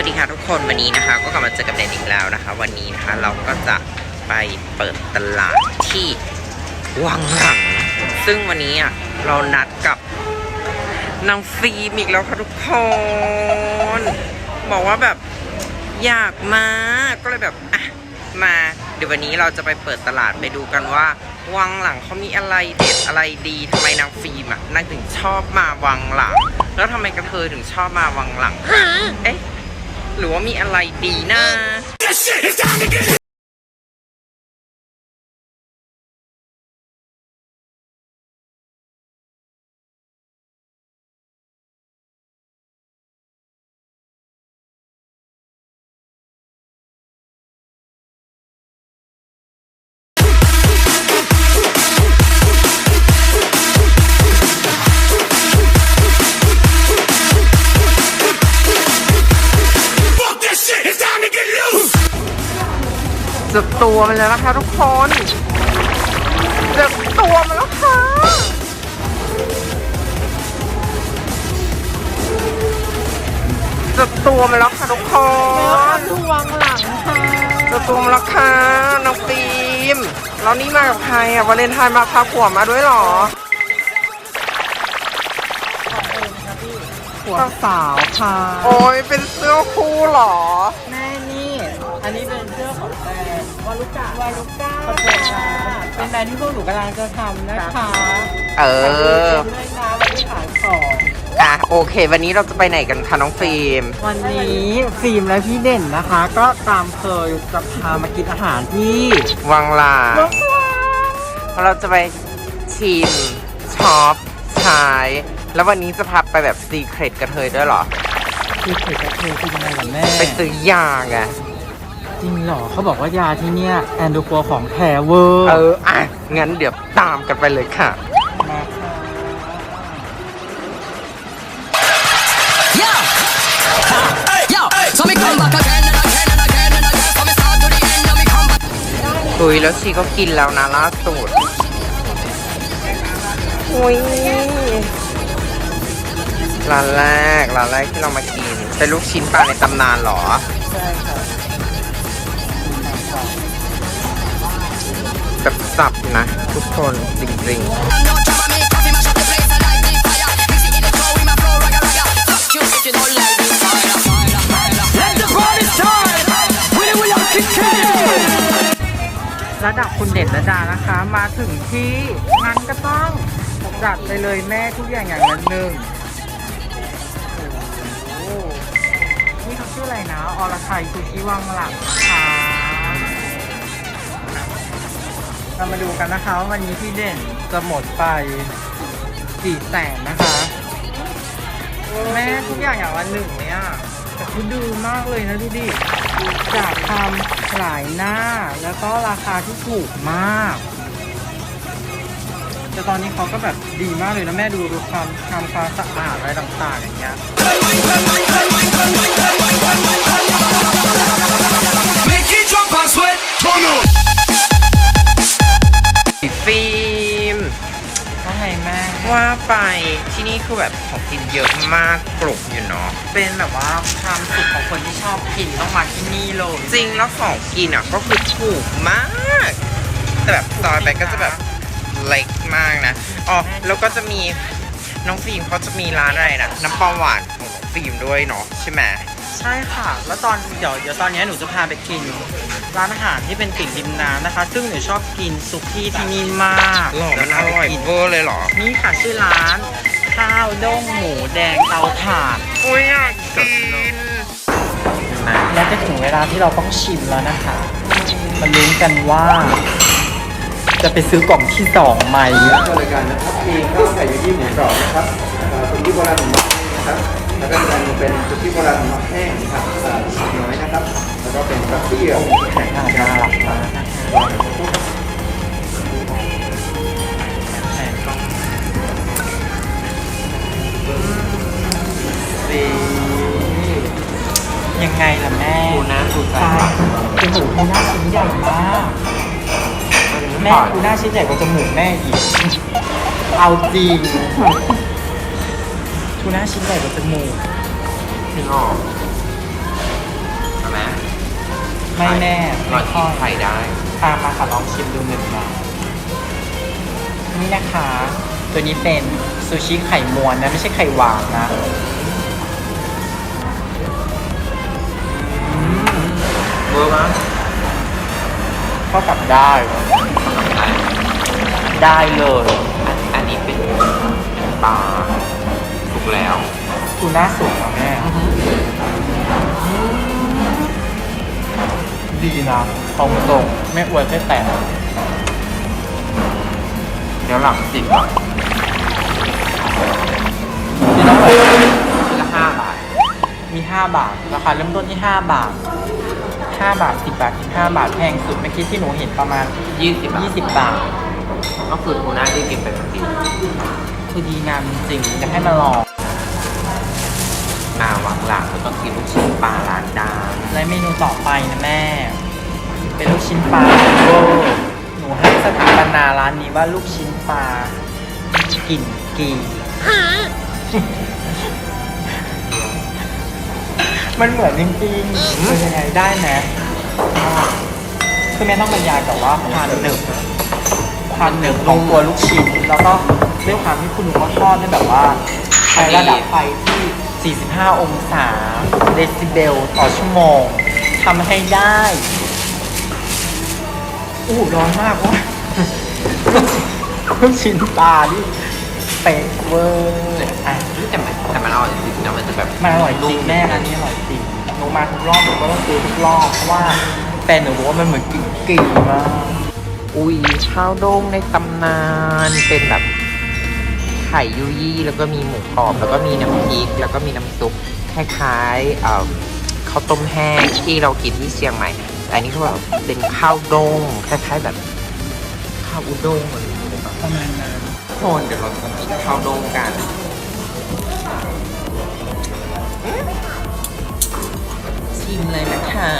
วัสดีค่ะทุกคนวันนี้นะคะ ก็กลับมาเจอกับเดนอีกแล้วนะคะ วันนี้นะคะเราก็จะไปเปิดตลาดที่วังหลัง ซึ่งวันนี้อะเรานัดกับนางฟิล์มอีกแล้วค่ะทุกคนบอกว่าแบบอยากมาก็เลยแบบอะมาเดี๋ยววันนี้เราจะไปเปิดตลาดไปดูกันว่า วังหลังเขามีอะไรเด็ดอะไรดีทำไมนางฟิล์มอะนางถึงชอบมาวังหลัง แล้วทำไมกระเทยถึงชอบมาวังหลังเอ๊ะ หรือว่ามีอะไรดีนะ ตัวมันแล้วนะคะทุกคนเจับตัวมันแล้วค่ะจับตัวมันแล้วค่ะทุกคนทุวังหลังค่ะจับตัวมันแล้วค่ะน้องฟิล์มแล้วนี่มากับใครอะวาเลนไทน์มาพาผัวมาด้วยเหรอหัวสาวค่ะ โอ้ยเป็นเสื้อคู่เหรอ ลุก้าวาลุก้าขอบคุณค่ะเป็นแบรนด์ที่พวกหนูกำลังจะทำนะคะเออเป็นด้วยนะวันที่ขายของอะโอเค วันนี้เราจะไปไหนกันคะน้องฟิล์ม วันนี้ฟิล์มและพี่เด่นนะคะ ก็ตามเคยจะพามากินอาหารที่วังลาเราจะไปชิมช็อปใช้แล้ววันนี้จะพาไปแบบซีเครตกระเทยด้วยเหรอคือเขตกระเทยคือยังไงกับแม่ ไปซื้อยาไง จริงเหรอเขาบอกว่ายาที่เนี่ยแอนดูโกของแท้เวอร์เอออะงั้นเดี๋ยวตามกันไปเลยค่ะมาค่ะ Yo, yo, so me come back again and again and again and again. So me start to the end, and me come back. อุ้ยแล้วชีก็กินแล้วนะล่าสุดอุ้ยร้านแรกร้านแรกที่เรามากิน เป็นลูกชิ้นปลาในตำนานเหรอ ใช่ค่ะ กับสับนะ ทุกคนจริงๆ ระดับคุณเด็ดระดานะคะ มาถึงที่งั้นก็ต้องจัดไปเลยแม่ทุกอย่างอย่างละหนึ่งนี่เขาชื่ออะไรนะ อรไทยซูชิวังหลังนะะ เรามาดูกันนะคะว่าวันนี้พี่เด่นจะหมดไปกี่แสนนะคะ แม่ทุกอย่างอย่างละหนึ่งเนี่ยแต่คือดูมากเลยนะดูดิ จากทำหลายหน้าแล้วก็ราคาที่ถูกมาก แต่ตอนนี้เขาก็แบบดีมากเลยนะแม่ดูดูความทำความสะอาดอะไรต่างๆอย่างเงี้ย ไปที่นี่คือแบบของกินเยอะมากกรุบอยู่เนาะเป็นแบบว่าความสุขของคนที่ชอบกินต้องมาที่นี่เลยจริงแล้วของกินอะก็คือถูกมาก แต่แบบซอยไปก็จะแบบเล็กมากนะอ๋อแล้วก็จะมีน้องฟิล์มเขาจะมีร้านอะไรนะน้ำปลาหวานของน้องฟิล์มด้วยเนาะใช่ไหม ใช่ค่ะ แล้วตอนเดี๋ยวเดี๋ยวตอนนี้หนูจะพาไปกิน ร้านอาหารที่เป็นติ่งริมน้ำนะคะ ซึ่งหนูชอบกินซุกี้ที่นี่มากหรอมันเดี๋วอพาไปร่อยกินเวอร์เลยเหรอ นี่ค่ะชื่อร้าน ข้าวด้งหมูแดงเตาถ่านอุ้ยอยากกินและจะถึงเวลาที่เราต้องชิมแล้วนะคะมาลุ้นกันว่า จะไปซื้อกล่องที่สองไหมบริการนะครับมีข้าวไก่ยูยี่หมูกรอบนะครับเอ่อสุกี้โบราณหมูมักนะครับ แล้วก็จะเป็นสุกี้โบราณหมูมักแห้งนะครับเอ่อชิ้นน้อยนะครับ แล้วก็เป็นกระเทียมน่าจะหลับากนะคะยังไงล่ะแม่ดูนะดูใส่จมูกคุณหน้าชิ้นใหญ่มากแม่คุณหน้าชิ้นใหญ่กว่าจมูกแม่อีก เอาจริง ทูน่าชิ้นใหญ่กว่าจมูกพี่ออกไม่แน่ลองกินไข่ได้พามาค่ะลองชิมดูหนึ่งนะนี่นะคะ ตัวนี้เป็นซูชิไข่ม้วนนะ ไม่ใช่ไข่หวานนะเวอร์มั้ยก็กลับได้ได้ ได้เลย อันนี้เป็นปลาสุก แล้วทูน่าสุกนะแม่ดีนะตรงตรงๆไม่อวยไม่แต่งเดี๋ยวหลังจิบอะนี่ต้องแบบชิ้นละห้าบาท มี5บาท ราคาเริ่มต้นที่5บาท5บาท10บาท15บาทแพงสุดเมื่อกี้ที่หนูเห็นประมาณยี่สิบบาท20บาท ก็คือทูน่าที่กินไปเมื่อกี้คือดีงามจริงๆจะให้มาลอง มาวังหลังแล้วก็กินลูกชิ้นปลาร้านดังและเมนูต่อไปนะแม่ เป็นลูกชิ้นปลาโบหนูให้สถาปนาร้านนี้ว่าลูกชิ้นปลากลิ่นกีมันเหมือนจริงๆคือยังไงได้ไหมคือแม่ต้องบรรยายกับว่าความหนึบความหนึบของตัวลูกชิ้น แล้วก็ด้วยความที่คุณหนูเขาทอดได้แบบว่าใช้ระดับไฟที่ 45 องศาเดซิเบลต่อชั่วโมงทำให้ได้ อู้ร้อนมากว่ะลูกชิ้นปลาที่เป๊ะเวอร์อะแต่มันแต่มันอร่อยจริงๆนะมันจะแบบมันอร่อยจริงแม่อันนี้อร่อยจริงหนูมาทุกรอบหนูก็ต้องซื้อทุกรอบเพราะว่าแฟนหนูบอกว่ามันเหมือนกิ่งกิ่งมากอุ้ยข้าวโด้งในตำนานเป็นแบบ ไข่ยุยี่แล้วก็มีหมูกรอบ แล้วก็มีน้ำพริกแล้วก็มีน้ำซุปคล้ายๆเอ่อข้าวต้มแห้งที่เรากินที่เชียงใหม่แต่อันนี้เขาแบบเป็นข้าวโด้งคล้ายๆแบบข้าวอุด้งอะไรอย่างเงี้ยประมาณนั้นโคนเดี๋ยวเราจะกินข้าวโด้งกันชิมเลยนะคะ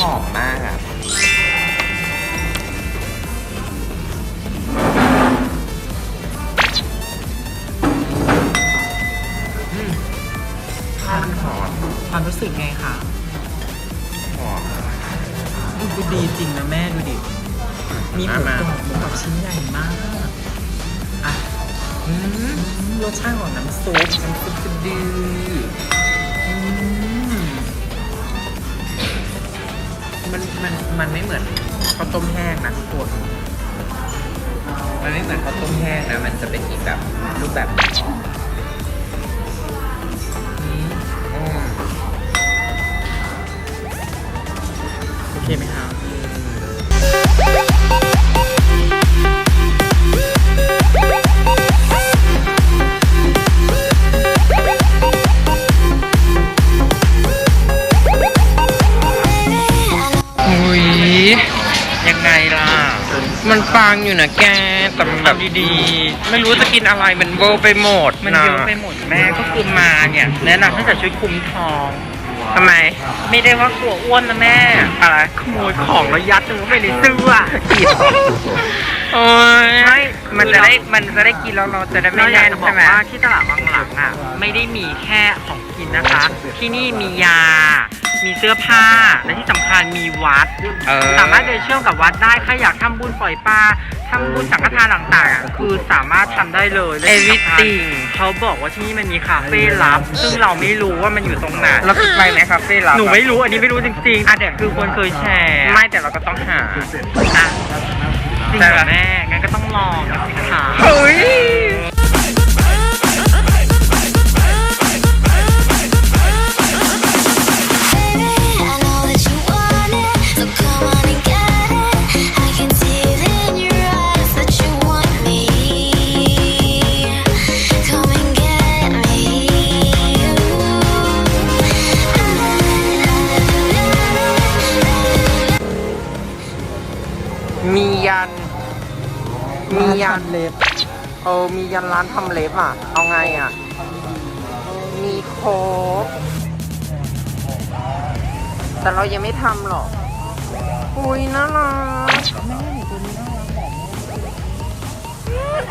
หอมมากอะ ความหอมความรู้สึกไงคะหอมดูดีจริงนะแม่ดูดิ มีหมูมากกรอบหมูกรอบชิ้นใหญ่มาก อะอืมรสชาติของน้ำซุปน้ำซุปคือดีอืมมันมันมันไม่เหมือนข้าวต้มแห้งนะทุกคน มันไม่เหมือนข้าวต้มแห้งนะ มันจะเป็นอีกแบบรูปแบบหนึ่งอืมโอเคไหมครับ อุ้ยยังไงล่ะ มันฟังอยู่นะแก แต่มันแบบดีๆ ไม่รู้จะกินอะไรมันเวอร์ไปหมดมันเยอะไปหมดแม่ก็คือมาเนี่ยแนะนำให้ใส่ชุดคลุมทองทำไม ไม่ได้ว่ากลัวอ้วนนะแม่ อะไรขโมยของแล้วยัดลงไปในเสื้อโอ้ยไม่มันจะได้มันจะได้กินแล้วเราจะได้ไม่เราอยาแน่กนจะบอใช่กไหมว่าที่ตลาดวังหลังอะ ไม่ได้มีแค่ของกินนะคะ ที่นี่มียา มีเสื้อผ้า และที่สำคัญมีวัดเออสามารถเดินเชื่อมกับวัดได้ใครอยากทำบุญปล่อยปลา ทำบุญสังฆทานต่างๆอะคือสามารถทำได้เลยและที่สำคัญ Everything เขาบอกว่าที่นี่มันมีคาเฟ่ลับ ซึ่งเราไม่รู้ว่ามันอยู่ตรงไหนเราคิดไปไหมคาเฟ่เราหนูไม่รู้อันนี้ไม่รู้จริงๆอะแต่คือคนเคยแชร์ไม่แต่เราก็ต้องหา อะจริงเหรอแม่งั้นก็ต้องลองสิคะ เฮ้ย เออมียันร้านทำเล็บอะ เอาไงอะ มีโค้กแต่เรายังไม่ทำหรอก อุ้ยน่ารัก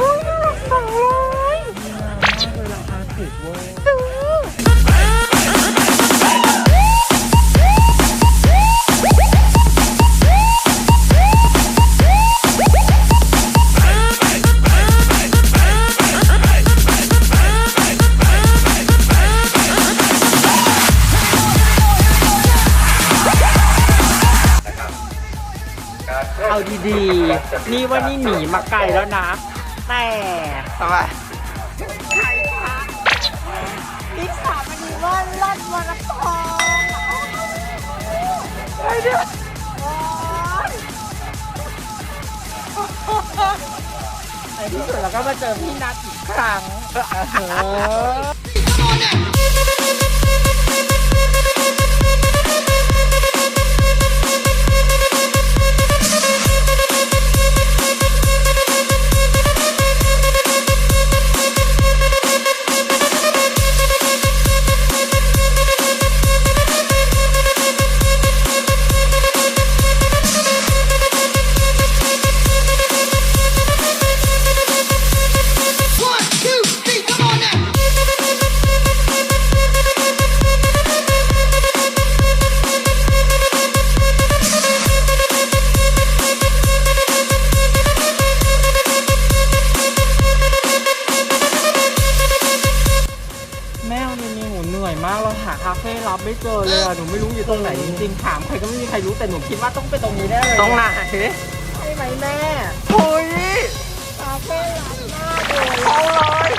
อุ้ยน่ารักจังเลยราคาถูกเว อร์ดีๆ นี่ว่านี่หนีมาไกลแล้วนะ แต่ทำไมพี่สาวมันดีว่าลัดวันทองในที่สุดเราก็มาเจอพี่นัทอีกครั้งเออ หนูเหนื่อยมากเราหาคาเฟ่รับไม่เจอเลยอะหนูไม่รู้อยู่ตรงไหนจริงๆถามใครก็ไม่มีใครรู้แต่หนูคิดว่าต้องเป็นตรงนี้แน่เลยตรงไหนใช่ไหมแม่โอ้ยคาเฟ่รับมากเลยเอาเลย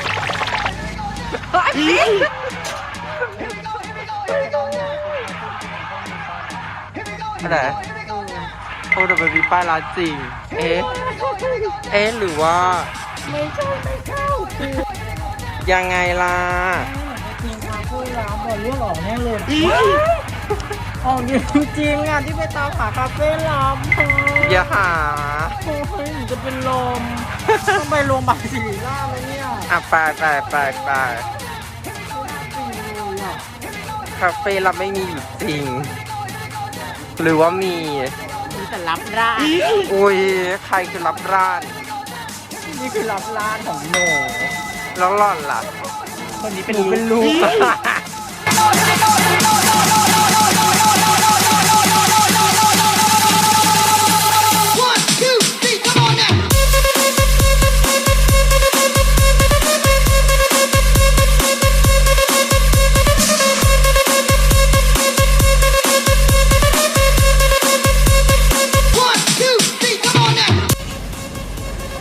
อะไรโอ้แต่มันมีป้ายร้านจริง เอ๊ะ เอ๊ะหรือว่า ไม่ใช่ไม่เข้าคือยังไงล่ะ จริงคาเฟ่รับหมดเรื่องออกแน่เลยออกจริงๆอะที่ไปตามหาคาเฟ่รับเธออย่าหาโอ้ยหนูจะเป็นลมต้องไปโรงพยาบาลศิริราชแล้วเนี่ยอะไปไปไปไปจริงเลยอะคาเฟ่เราไม่มีอยู่จริง หรือว่ามีมีแต่รับร้านอุ้ยใครคือรับร้านนี่คือรับร้านของหนูแล้วหล่อนล่ะ คนนี้เป็นเป็นลูก One, two, three, come on now.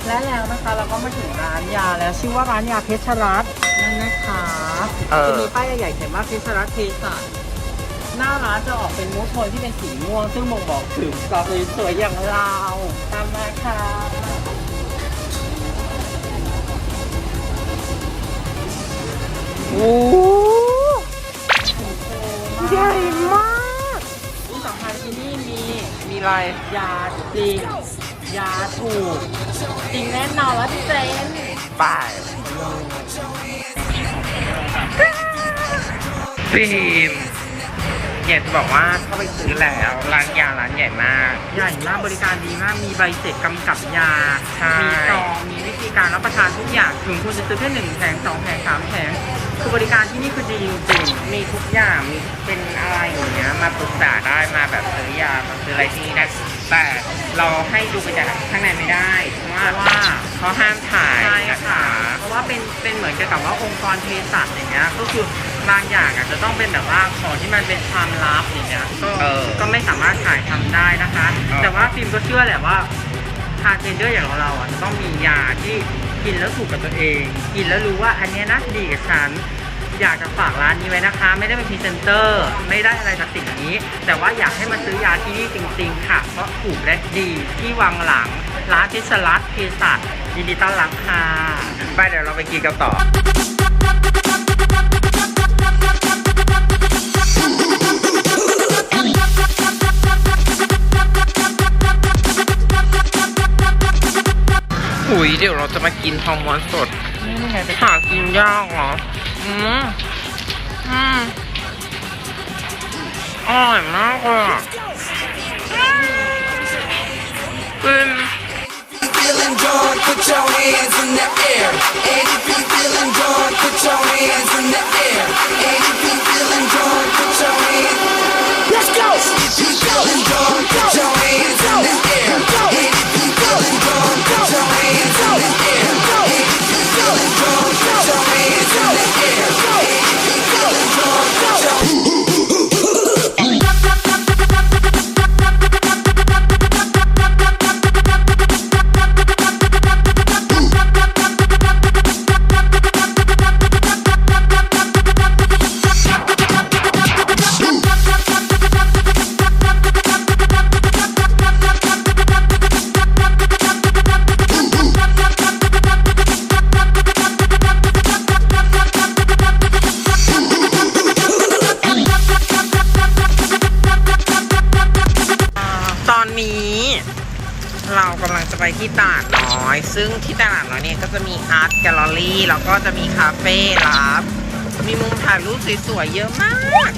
และแล้วนะคะเราก็มาถึงร้านยาแล้วชื่อว่าร้านยาเพชรรัตน์นั่นนะคะ เออ จะมีป้ายใหญ่ๆเขียนว่าเพชรรัตน์เภสัชหน้าร้านจะออกเป็นมูทโทนที่เป็นสีม่วง ซึ่งบ่งบอกถึงสาวสวยๆอย่างเราตามมาค่ะโอ้ใหญ่มากที่สำคัญที่นี่มี มีอะไรยาจริงยาถูก จริงแน่นอนร้อยเปอร์เซ็นต์ป้าย ฟิล์มอยากจะบอกว่าเข้าไปซื้อแล้วร้านยาร้านใหญ่มาก ใหญ่มากบริการดีมากมีใบเสร็จกำกับยา ใช่ มีซองมีวิธีการรับประทานทุกอย่างถึงคุณจะซื้อแค่หนึ่งแผงสองแผงสามแผงคือบริการที่นี่คือดีจริงมีทุกอย่างมีเป็นอะไรอย่างเงี้ยมาปรึกษาได้มาแบบซื้อยามาซื้ออะไรที่นี่ได้แต่เราให้ดูไปจากข้างในไม่ได้เพราะว่าเพราะว่าเขาห้ามถ่ายใช่นะค่ะ คะ เพราะว่าเป็นเป็นเหมือนกับว่าองค์กรเภสัชอย่างเงี้ยก็คือ บางอย่างอาจจะต้องเป็นแบบว่าของที่มันเป็นความลับอย่างเงี้ยก็เออก็ไม่สามารถถ่ายทำได้นะคะ เออ แต่ว่าฟิล์มก็เชื่อแหละว่าทาร์เจนเดอร์อย่างเราอะจะต้องมียาที่กินแล้วถูกกับตัวเอง กินแล้วรู้ว่าอันเนี้ยน่าจะดีกับฉัน อยากจะฝากร้านนี้ไว้นะคะ ไม่ได้เป็นพรีเซนเตอร์ไม่ได้อะไรจากสิ่งนี้ แต่ว่าอยากให้มาซื้อยาที่นี่จริง ๆ ค่ะ เพราะถูกและดีที่วังหลังร้านพิศรัตเภสัชยินดีต้อนรับค่ะ ไปเดี๋ยวเราไปกินกันต่อ อุ้ยเดี๋ยวเราจะมากินทองม้วนสดหากินยากเหรอ อืมอืมอร่อยมากเลยกิน Feeling good, put your hands in the air. And if you feeling good, put your าเฟ่ลับ มีมุมถ่ายรูปสวยๆเยอะมาก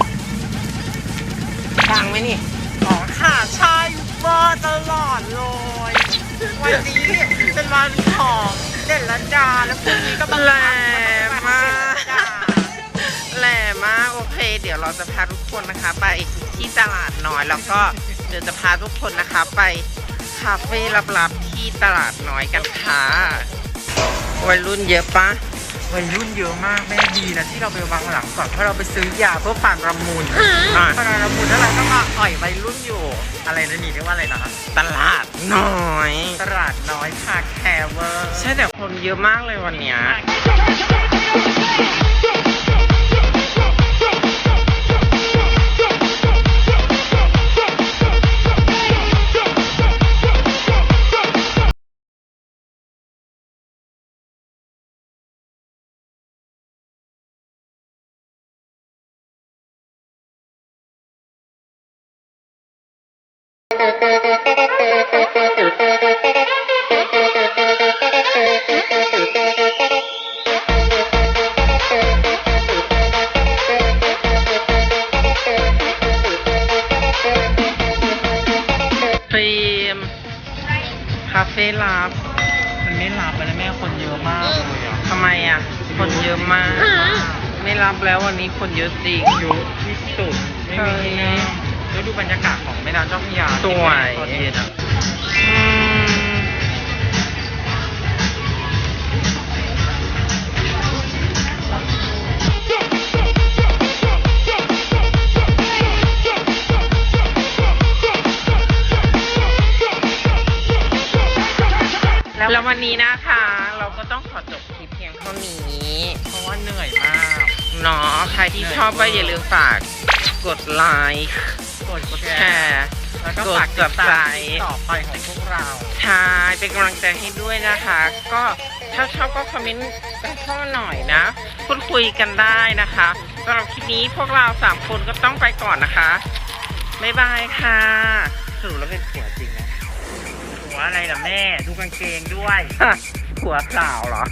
ฟังไหมนี่อ๋อค่ะใช่เวอร์ตลอดเลย วันนี้เป็นวันของเด่นลัดาแล้วพรุ่งนี้ก็บังแหลมมากแหลมมากโอเค เดี๋ยวเราจะพาทุกคนนะคะ ไปที่ตลาดน้อยแล้วก็เดี๋ยวจะพาทุกคนนะคะไปคาเฟ่ลับๆที่ตลาดน้อยกันค่ะวัยรุ่นเยอะปะ วัยรุ่นเยอะมากแม่ดีนะที่เราไปวางหลังก่อนเพราะเราไปซื้อยาเพื่อความระมุนอะความระมุนแล้วเราก็มาอ่อยวัยรุ่นอยู่ อะไรนะนี่เรียกว่าอะไรนะตลาดน้อย ตลาดน้อยคาแคร์เวอร์ใช่แต่คนเยอะมากเลยวันเนี้ยาเฟ่ลับมันไม่รับไปแล้วแม่คนเยอะมากเลยอะทำไมอะ คนเยอะมาก ไม่รับแล้ววันนี้คนเยอะจริง เยอะที่สุดไม่มีที่นั่งแล้วดูบรรยากาศของแม่น้ำเจ้าพระยาสวยตอนเย็นอะ แล้ววันนี้นะคะ เราก็ต้องขอจบคลิปเพียงเท่านี้ เพราะว่าเหนื่อยมากเนาะใครที่ชอบก็อย่าลืมฝากกดไลค์กดกดแชแชร์ร์แล้วก็กดฝากติดตาม subscribe ต่อไปของพวกเราทายเป็นกำลังใจให้ด้วยนะคะ ก็ถ้าชอบก็คอมเมนต์กันเข้ามาหน่อยนะพูดคุยกันได้นะคะสำหรับคลิปนี้พวกเราสามคนก็ต้องไปก่อนนะคะบ๊ายบายค่ะสรุปแล้วเป็นผัวจริงนะ หัวอะไรล่ะแม่ ดูกางเกงด้วย หัวสาวเหรอ